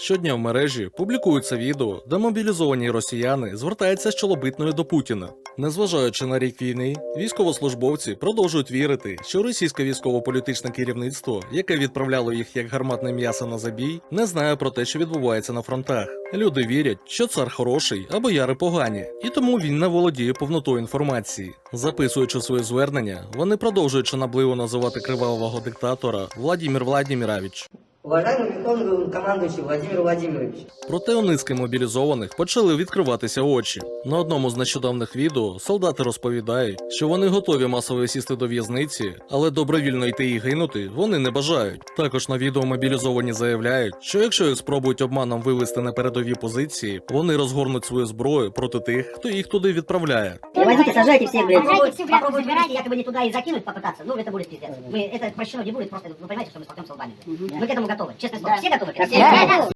Щодня в мережі публікуються відео, де мобілізовані росіяни звертаються з чолобитною до Путіна. Незважаючи на рік війни, військовослужбовці продовжують вірити, що російське військово-політичне керівництво, яке відправляло їх як гарматне м'ясо на забій, не знає про те, що відбувається на фронтах. Люди вірять, що цар хороший а бояри погані, і тому він не володіє повнотою інформації. Записуючи своє звернення, вони продовжують шанобливо називати кривавого диктатора Владімір Владімірович. Уважаемый Верховный командующий Владимир Владимирович, Проте у низки мобілізованих почали відкриватися очі. На одному з нещодавних відео солдати розповідають, що вони готові масово сісти до в'язниці, але добровільно йти і гинути вони не бажають. Також на відео мобілізовані заявляють, що якщо їх спробують обманом вивести на передові позиції, вони розгорнуть свою зброю проти тих, хто їх туди відправляє. Возьмите, сажайте всех, блядь. Попробуйте, попробуйте вывести, якобы не туда и закинуть попытаться, ну это будет пиздец. Мы, это прощено не будет, просто вы понимаете, что мы столкнемся лбами. Мы к этому готовы, честное слово. Все готовы к этому? Да.